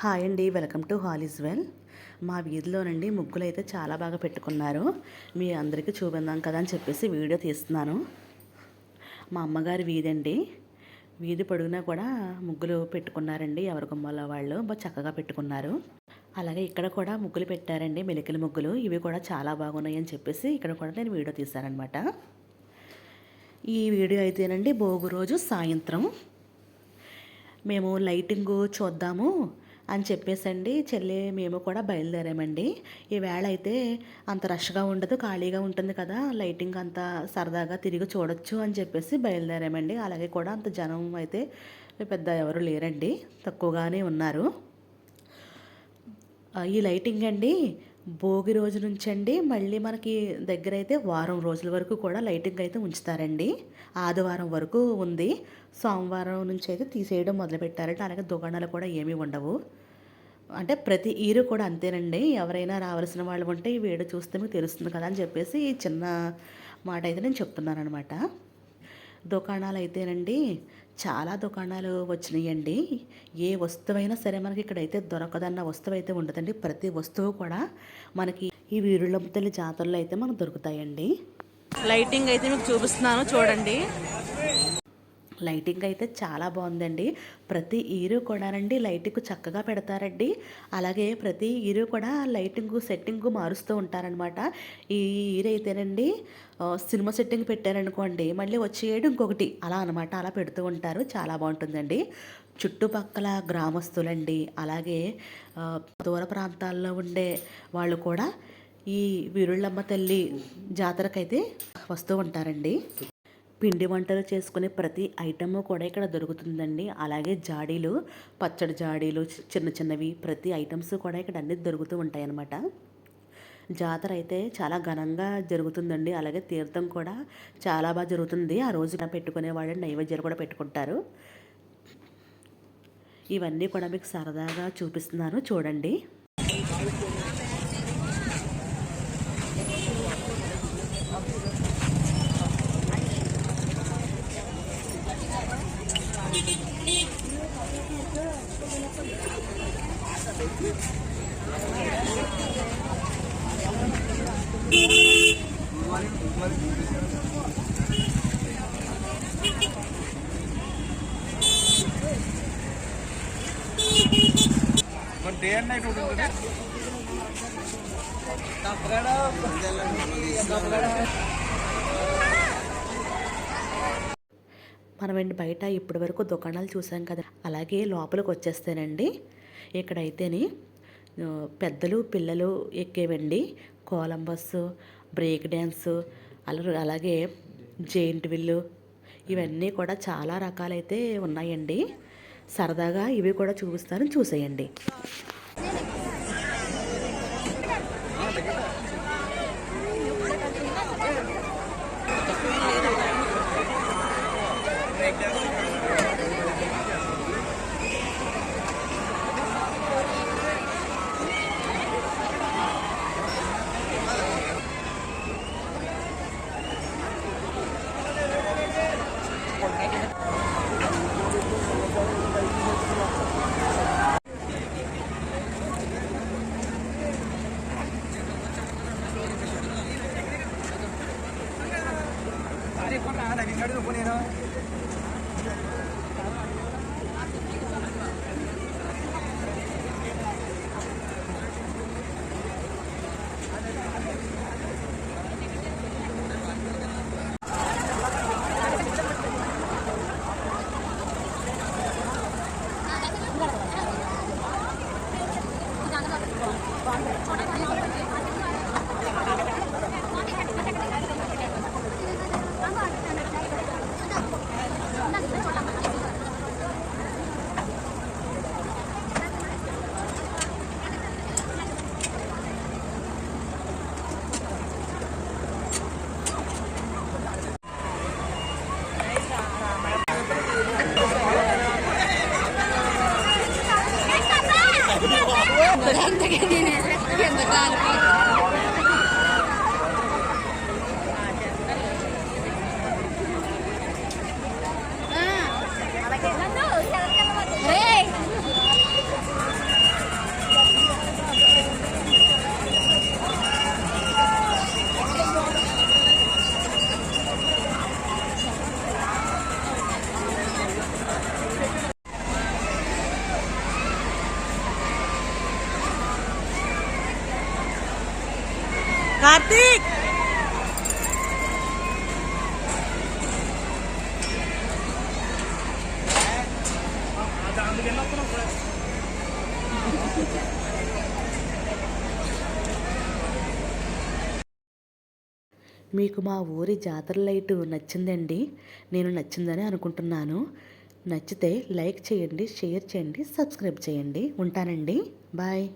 Hi అండి welcome to all is well. మా వీధిలోనండి ముగ్గులు అయితే చాలా బాగా పెట్టుకున్నారు. మీ అందరికీ చూపిందాం కదా అని చెప్పేసి వీడియో తీస్తున్నాను. మా అమ్మగారి వీధి అండి వీధి పొడుగునా కూడా ముగ్గులు పెట్టుకున్నారండి ఎవరి గుమ్మల వాళ్ళు బాగా చక్కగా పెట్టుకున్నారు. అలాగే ఇక్కడ కూడా ముగ్గులు పెట్టారండి మెలికల ముగ్గులు. ఇవి కూడా చాలా బాగున్నాయి అని చెప్పేసి ఇక్కడ కూడా నేను వీడియో తీశానమాట ఈ వీడియో అయితేనండి భోగి రోజు సాయంత్రం. మేము లైటింగ్ చూద్దాము. అని చెప్పేసండి చెల్లి మేము కూడా బయలుదేరామండి. ఈవేళ అయితే అంత రష్గా ఉండదు ఖాళీగా ఉంటుంది కదా లైటింగ్ అంత సరదాగా తిరిగి చూడొచ్చు అని చెప్పేసి బయలుదేరామండి. అలాగే కూడా అంత జనం అయితే పెద్ద ఎవరు లేరండి తక్కువగానే ఉన్నారు. ఈ లైటింగ్ అండి భోగి రోజు నుంచి అండి మళ్ళీ మనకి దగ్గర అయితే వారం రోజుల వరకు కూడా లైటింగ్ అయితే ఉంచుతారండి. ఆదివారం వరకు ఉంది. సోమవారం నుంచి అయితే తీసేయడం మొదలుపెట్టారంటే. అలాగే దుకాణాలు కూడా ఏమీ ఉండవు. అంటే ప్రతి ఇయర్ కూడా అంతేనండి. ఎవరైనా రావాల్సిన వాళ్ళు ఉంటే ఈ వీడియో చూస్తే మీకు తెలుస్తుంది కదా అని చెప్పేసి ఈ చిన్న మాట అయితే నేను చెప్తున్నాను అనమాట దుకాణాలు అయితేనండి చాలా దుకాణాలు వచ్చినాయండి. ఏ వస్తువైనా సరే మనకి ఇక్కడైతే దొరకదన్న వస్తువు అయితే ఉండదండి. ప్రతి వస్తువు కూడా మనకి ఈ వీరులమ్మ తల్లి జాతరలో అయితే మనకు దొరుకుతాయండి. లైటింగ్ అయితే మీకు చూపిస్తున్నాను చూడండి. లైటింగ్ అయితే చాలా బాగుందండి. ప్రతి ఈరు కూడానండి లైటింగ్ చక్కగా పెడతారండి. అలాగే ప్రతి ఈరు కూడా లైటింగ్ సెట్టింగ్ మారుస్తూ ఉంటారనమాట ఈ ఈరు అయితేనండి సినిమా సెట్టింగ్ పెట్టారనుకోండి మళ్ళీ వచ్చేయడం ఇంకొకటి అలా అనమాట అలా పెడుతూ ఉంటారు. చాలా బాగుంటుందండి. చుట్టుపక్కల గ్రామస్తులండి అలాగే దూర ప్రాంతాల్లో ఉండే వాళ్ళు కూడా ఈ వీరుళ్ళమ్మ తల్లి జాతరకైతే వస్తూ ఉంటారండి. పిండి వంటలు చేసుకునే ప్రతి ఐటము కూడా ఇక్కడ దొరుకుతుందండి. అలాగే జాడీలు పచ్చడి జాడీలు చిన్న చిన్నవి ప్రతి ఐటమ్స్ కూడా ఇక్కడ అన్ని దొరుకుతూ ఉంటాయన్నమాట. జాతర అయితే చాలా ఘనంగా జరుగుతుందండి. అలాగే తీర్థం కూడా చాలా బాగా జరుగుతుంది. ఆ రోజు పెట్టుకునేవాళ్ళు నైవేద్యాలు కూడా పెట్టుకుంటారు. ఇవన్నీ కూడా మీకు సరదాగా చూపిస్తున్నాను. చూడండి. డే అండ్ నైట్ ఉంటుంది? మనమండి బయట ఇప్పటి వరకు దుకాణాలు చూసాం కదా. అలాగే లోపలికి వచ్చేస్తేనండి. ఇక్కడైతేనే పెద్దలు పిల్లలు ఎక్కేవండి. కోలంబస్ బ్రేక్ డ్యాన్స్ అలా అలాగే జెయింట్ విల్లు ఇవన్నీ కూడా చాలా రకాలైతే ఉన్నాయండి. సరదాగా ఇవి కూడా చూపిస్తాను చూసేయండి. 감사합니다. desodorante que tiene viendo tal. Hey! Karthik! మీకు మా ఊరి జాతర లైటు నచ్చిందండి. నేను నచ్చిందని అనుకుంటున్నాను. నచ్చితే లైక్ చేయండి షేర్ చేయండి సబ్స్క్రైబ్ చేయండి. ఉంటానండి. బాయ్.